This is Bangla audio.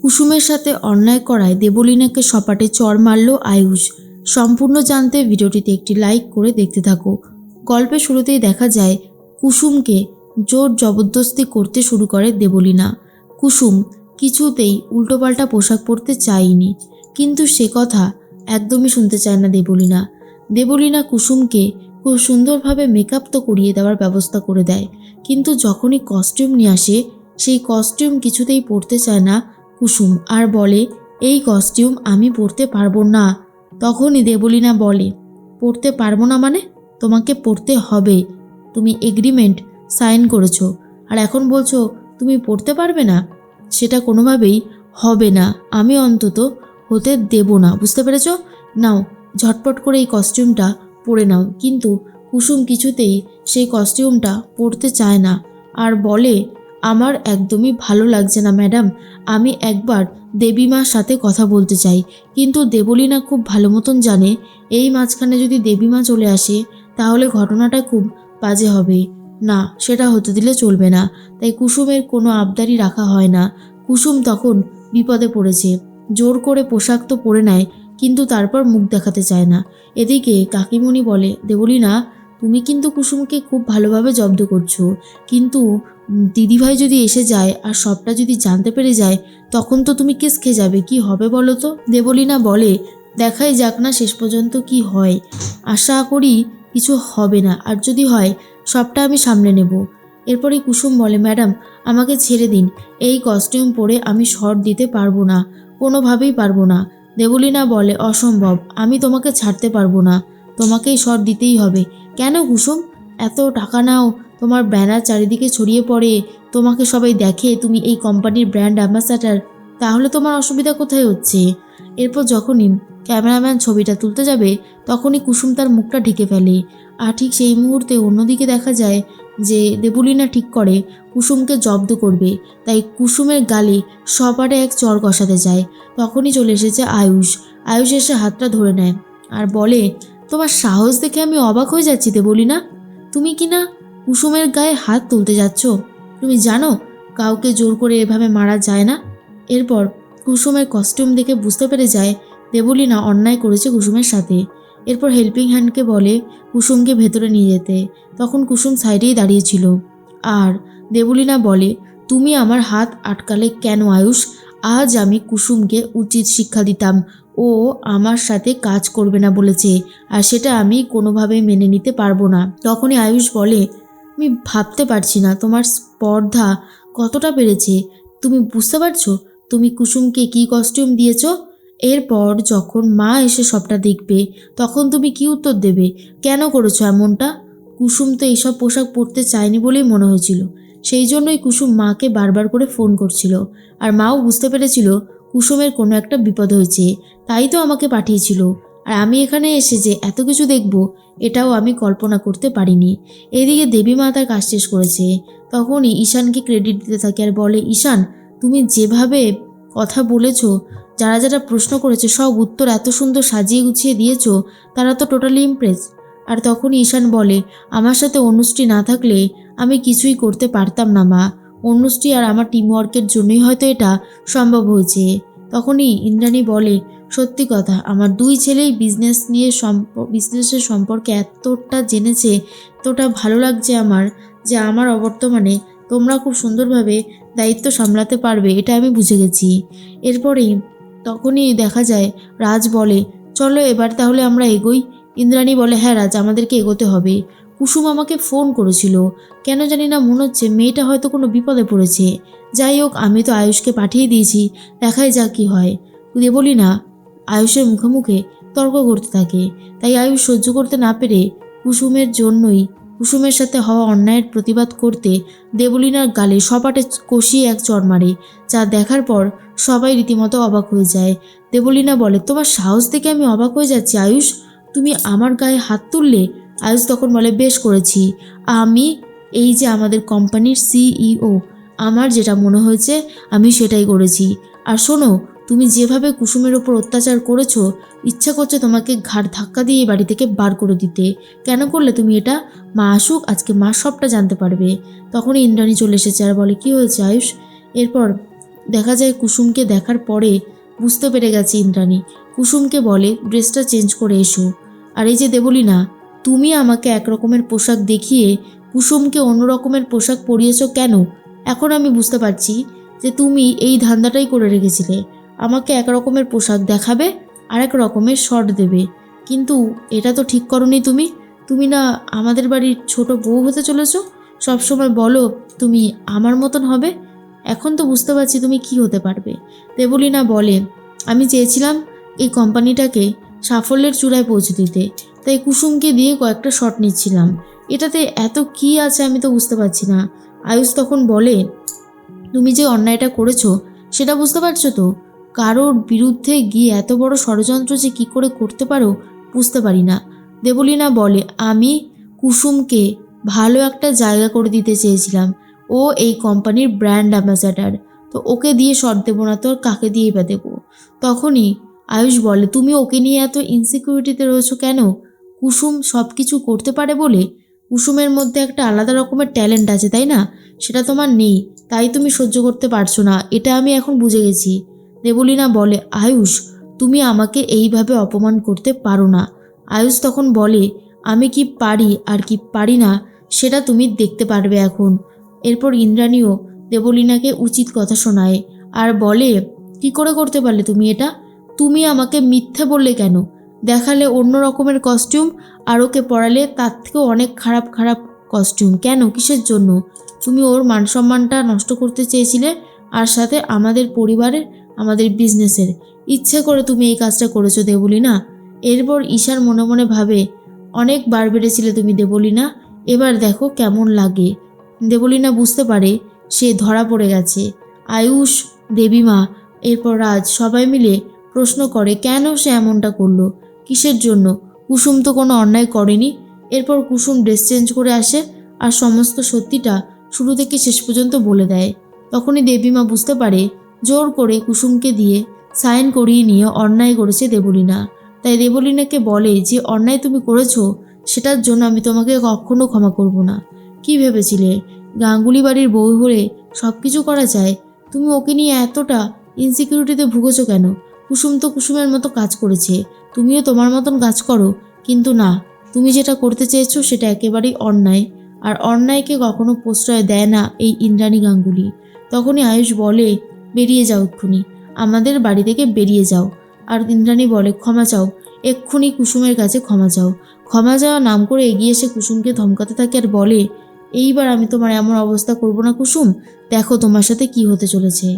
কুসুমের সাথে অন্যায় করায় দেবলীনাকে সপাটে চর মারল আয়ুষ। সম্পূর্ণ জানতে ভিডিওটিতে একটি লাইক করে দেখতে থাকো। গল্পের শুরুতেই দেখা যায়, কুসুমকে জোর জবরদস্তি করতে শুরু করে দেবলীনা। কুসুম কিছুতেই উল্টোপাল্টা পোশাক পরতে চায়নি, কিন্তু সে কথা একদমই শুনতে চায় না দেবলীনা। দেবলীনা কুসুমকে খুব সুন্দরভাবে মেকআপ তো করিয়ে দেওয়ার ব্যবস্থা করে দেয়, কিন্তু যখনই কস্টিউম নিয়ে আসে সেই কস্টিউম কিছুতেই পরতে চায় না। কুসুম আর বলে, এই কস্টিউম আমি পরতে পারব না। তখনই দেবলীনা বলে পরতে পারব না মানে? তোমাকে পড়তে হবে। তুমি এগ্রিমেন্ট সাইন করেছ। আর এখন বলছো, তুমি পড়তে পারবে না? সেটা কোনোভাবেই হবে না। আমি অন্তত হতে দেব না। বুঝতে পেরেছ? নাও, ঝটপট করে এই কস্টিউমটা পরে নাও। কিন্তু কুসুম কিছুতেই সেই কস্টিউমটা পরতে চায় না। আর বলে আমার একদমই ভালো লাগছে না, ম্যাডাম। আমি একবার দেবীমার সাথে কথা বলতে চাই, কিন্তু দেবলীনা খুব ভালো মতন জানে। এই মাঝখানে যদি দেবীমা চলে আসে, তাহলে ঘটনাটা খুব বাজে হবে। না, সেটা হতে দিলে চলবে না। তাই কুসুমের কোনো আবদারি রাখা হয় না। কুসুম তখন বিপদে পড়েছে। জোর করে পোশাক তো পরে নেয়, কিন্তু তারপর মুখ দেখাতে চায় না। এদিকে কাকিমণি বলে, দেবলীনা, তুমি কিন্তু কুসুমকে খুব ভালোভাবে জব্দ করছ। কিন্তু দিদিভাই যদি এসে যায় আর সবটা যদি জানতে পেরে যায়, তখন তো তুমি কেস খেয়ে যাবে, কি হবে বলো তো? দেবলীনা বলে, দেখাই যাক না শেষ পর্যন্ত কি হয়। আশা করি কিছু হবে না, আর যদি হয়, সবটা আমি সামলে নেব। এরপরে কুসুম বলে, ম্যাডাম, আমাকে ছেড়ে দিন, এই কস্টিউম পরে আমি শর্ট দিতে পারব না, কোনোভাবেই পারব না। দেবলীনা বলে, অসম্ভব, আমি তোমাকে ছাড়তে পারব না, তোমাকেই শর্ট দিতেই হবে। কেন কুসুম? এত টাকা নাও তোমার ব্যানার চারিদিকে ছড়িয়ে পড়ে, তোমাকে সবাই দেখে তুমি এই কোম্পানির ব্র্যান্ড অ্যাম্বাসাডার, তাহলে তোমার অসুবিধা কোথায় হচ্ছে? এরপর যখনই ক্যামেরাম্যান ছবিটা তুলতে যাবে, তখনই কুসুম তার মুখটা ঢেকে ফেলে। আর ঠিক সেই মুহূর্তে অন্যদিকে দেখা যায় যে দেবলীনা ঠিক করে, কুসুমকে জব্দ করবে। তাই কুসুমের গালে সপাটে এক চর কষাতে যায়। তখনই চলে এসেছে আয়ুষ। আয়ুষ এসে হাতটা ধরে নেয় আর বলে, তোমার সাহস দেখে আমি অবাক হয়ে যাচ্ছি দেবলীনা। তুমি কি না কুসুমের গায়ে হাত তুলতে যাচ্ছ? তুমি জানো, কাউকে জোর করে এভাবে মারা যায় না? এরপর কুসুমের কস্টিউম দেখে বুঝতে পেরে যায় দেবলীনা অন্যায় করেছে কুসুমের সাথে। এরপর হেল্পিং হ্যান্ডকে বলে কুসুমকে ভেতরে নিয়ে যেতে। তখন কুসুম সাইডেই দাঁড়িয়েছিল। আর দেবলীনা বলে, তুমি আমার হাত আটকালে কেন আয়ুষ? আজ আমি কুসুমকে উচিত শিক্ষা দিতাম। ও আমার সাথে কাজ করবে না বলেছে, আর সেটা আমি কোনোভাবেই মেনে নিতে পারব না। তখনই আয়ুষ বলে আমি ভাবতে পারছি না তোমার স্পর্ধা কতটা বেড়েছে। তুমি বুঝতে পারছ? তুমি কুসুমকে কি কস্টিউম দিয়েছ? এরপর যখন মা এসে সবটা দেখবে, তখন তুমি কি উত্তর দেবে? কেন করেছ এমনটা? কুসুম তো এইসব পোশাক পরতে চায়নি বলেই মনে হয়েছিল। সেই জন্যই কুসুম মাকে বারবার করে ফোন করছিল। আর মাও বুঝতে পেরেছিল কুসুমের কোনো একটা বিপদ হয়েছে, তাই তো আমাকে পাঠিয়েছিল। আর আমি এখানে এসে যে এত কিছু দেখব, এটাও আমি কল্পনা করতে পারিনি। এদিকে দেবী মা তার কাজ শেষ করেছে। তখনই ঈশানকে ক্রেডিট দিতে থাকে আর বলে, ঈশান, তুমি যেভাবে কথা বলেছ, যারা যারা প্রশ্ন করেছে, সব উত্তর এত সুন্দর সাজিয়ে গুছিয়ে দিয়েছ, তারা তো টোটালি ইমপ্রেস আর তখনই ঈশান বলে, আমার সাথে অনুষ্ঠি না থাকলে আমি কিছুই করতে পারতাম না মা। অনুষ্ঠি আর আমার টিমওয়ার্কের জন্যই হয়তো এটা সম্ভব হয়েছে। তখনই ইন্দ্রাণী বলে সত্যি কথা, আমার দুই ছেলেই বিজনেস নিয়ে বিজনেসের সম্পর্কে এতটা জেনেছে, এতটা ভালো লাগছে আমার যে আমার অবর্তমানে তোমরা খুব সুন্দরভাবে দায়িত্ব সামলাতে পারবে, এটা আমি বুঝে গেছি। এরপরেই তখনই দেখা যায়, রাজ বলে, চলো এবার তাহলে আমরা এগোই। ইন্দ্রাণী বলে হ্যাঁ রাজ, আমাদেরকে এগোতে হবে। কুসুম আমাকে ফোন করেছিল। কেন জানি না মনে হচ্ছে মেয়েটা হয়তো কোনো বিপদে পড়েছে। যাই হোক, আমি তো আয়ুষকে পাঠিয়ে দিয়েছি, দেখাই যাক কি হয়। তুই বলি না আয়ুষের মুখে মুখে তর্ক করতে থাকে। তাই আয়ুষ সহ্য করতে না পেরে কুসুমের জন্যই কুসুমের সাথে হওয়া অন্যায়ের প্রতিবাদ করতে দেবলীনার গালে সপাটে কষিয়ে এক চর মারে, যা দেখার পর সবাই রীতিমতো অবাক হয়ে যায়। দেবলীনা বলে, তোমার সাহস দেখে আমি অবাক হয়ে যাচ্ছি, আয়ুষ। তুমি আমার গায়ে হাত তুললে? আয়ুষ তখন বলে, বেশ করেছি। আমি এই যে আমাদের কোম্পানির সিইও, আমার যেটা মনে হয়েছে, আমি সেটাই করেছি। আর শোনো তুমি যেভাবে কুসুমের ওপর অত্যাচার করেছ, ইচ্ছা করছে তোমাকে ঘাড় ধাক্কা দিয়ে বাড়ি থেকে বার করে দিতে। কেন করলে তুমি এটা? মা আসুক, আজকে মা সবটা জানতে পারবে। তখনই ইন্দ্রাণী চলে এসেছে আর বলে, কি হয়েছে আয়ুষ? এরপর দেখা যায় কুসুমকে দেখার পরে বুঝতে পেরে গেছে ইন্দ্রাণী। কুসুমকে বলে, ড্রেসটা চেঞ্জ করে এসো। আর এই যে দেবলীনা, তুমি আমাকে এক রকমের পোশাক দেখিয়ে কুসুমকে অন্য রকমের পোশাক পরিয়েছ কেন? এখন আমি বুঝতে পারছি যে তুমি এই ধান্দাটাই করে রেখেছিলে। আমাকে এক রকমের পোশাক দেখাবে আর এক রকমের শর্ট দেবে। কিন্তু এটা তো ঠিক করনি তুমি। তুমি না আমাদের বাড়ির ছোট বউ হতে চলেছো? সবসময় বলো, তুমি আমার মতন হবে? এখন তো বুঝতে পারছি তুমি কি হতে পারবে। দেবলীনা বলে, আমি চেয়েছিলাম এই কোম্পানিটাকে সাফল্যের চূড়ায় পৌঁছে দিতে। তাই কুসুমকে দিয়ে কয়েকটা শট নিচ্ছিলাম। এটাতে এত কি আছে আমি তো বুঝতে পারছি না। আয়ুষ তখন বলে, তুমি যে অন্যায়টা করেছ, সেটা বুঝতে পারছ তো? কারোর বিরুদ্ধে গিয়ে এত বড় ষড়যন্ত্র যে কি করে করতে পারো, বুঝতে পারি না। দেবলীনা বলে, আমি কুসুমকে ভালো একটা জায়গা করে দিতে চেয়েছিলাম। ও এই কোম্পানির ব্র্যান্ড অ্যাম্বাসাডার। তো ওকে দিয়ে শট দেবো না তো কাকে দিয়ে বা দেবো? তখনই আয়ুষ বলে, তুমি ওকে নিয়ে এত ইনসিকিউরিটিতে রয়েছো কেন? কুসুম সব কিছু করতে পারে বলে কুসুমের মধ্যে একটা আলাদা রকমের ট্যালেন্ট আছে, তাই না? সেটা তোমার নেই। তাই তুমি সহ্য করতে পারছ না। এটা আমি এখন বুঝে গেছি। দেবলীনা বলে, আয়ুষ, তুমি আমাকে এইভাবে অপমান করতে পারো না। আয়ুষ তখন বলে, আমি কি পারি আর কি পারি না, সেটা তুমি দেখতে পারবে এখন। এরপর ইন্দ্রাণীও দেবলীনাকে উচিত কথা শোনায় আর বলে, কি করে করতে পারলে তুমি এটা? তুমি আমাকে মিথ্যে বললে কেন? দেখালে অন্য রকমের কস্টিউম আর ওকে পড়ালে তার থেকেও অনেক খারাপ খারাপ কস্টিউম কেন? কিসের জন্য? তুমি ওর মান সম্মানটা নষ্ট করতে চেয়েছিলে, আর সাথে আমাদের পরিবারের আমাদের বিজনেসের ইচ্ছে করে তুমি এই কাজটা করেছ দেবলি না এরপর ঈশার মনে মনে ভাবে অনেক বার বেড়েছিলে তুমি দেবলি না এবার দেখো কেমন লাগে। দেবলীনা বুঝতে পারে, সে ধরা পড়ে গেছে। আয়ুষ, দেবীমা, এরপর রাজ, সবাই মিলে প্রশ্ন করে, কেন সে এমনটা করল? কিসের জন্য? কুসুম তো কোনো অন্যায় করেনি। এরপর কুসুম ড্রেস চেঞ্জ করে আসে আর সমস্ত সত্যিটা শুরু থেকে শেষ পর্যন্ত বলে দেয়। তখনই দেবীমা বুঝতে পারে জোর করে কুসুমকে দিয়ে সাইন করিয়ে নিয়ে অন্যায় করেছে দেবলীনা। তাই দেবলীনাকে বলে যে, অন্যায় তুমি করেছ, সেটার জন্য আমি তোমাকে কখনো ক্ষমা করব না। কি ভেবেছিলে? গাঙ্গুলি বাড়ির বউ হলে সব কিছু করা যায়? তুমি ওকে নিয়ে এতটা ইনসিকিউরিটিতে ভুগেছো কেন? কুসুম তো কুসুমের মতো কাজ করেছে। তুমিও তোমার মতন কাজ করো। কিন্তু না, তুমি যেটা করতে চেয়েছো সেটা একেবারেই অন্যায়। আর অন্যায়কে কখনো প্রশ্রয় দেয় না এই ইন্দ্রাণী গাঙ্গুলি। তখনই আয়ুষ বলে বেরিয়ে যাও এক্ষুনি। আমাদের বাড়ি থেকে বেরিয়ে যাও। আর ইন্দ্রাণী বলে, ক্ষমা চাও। এক্ষুনি কুসুমের কাছে ক্ষমা চাও। ক্ষমা যাওয়া নাম করে এগিয়ে এসে কুসুমকে ধমকাতে থাকে আর বলে, এইবার আমি তোমার এমন অবস্থা করব না কুসুম। দেখো তোমার সাথে কি হতে চলেছে।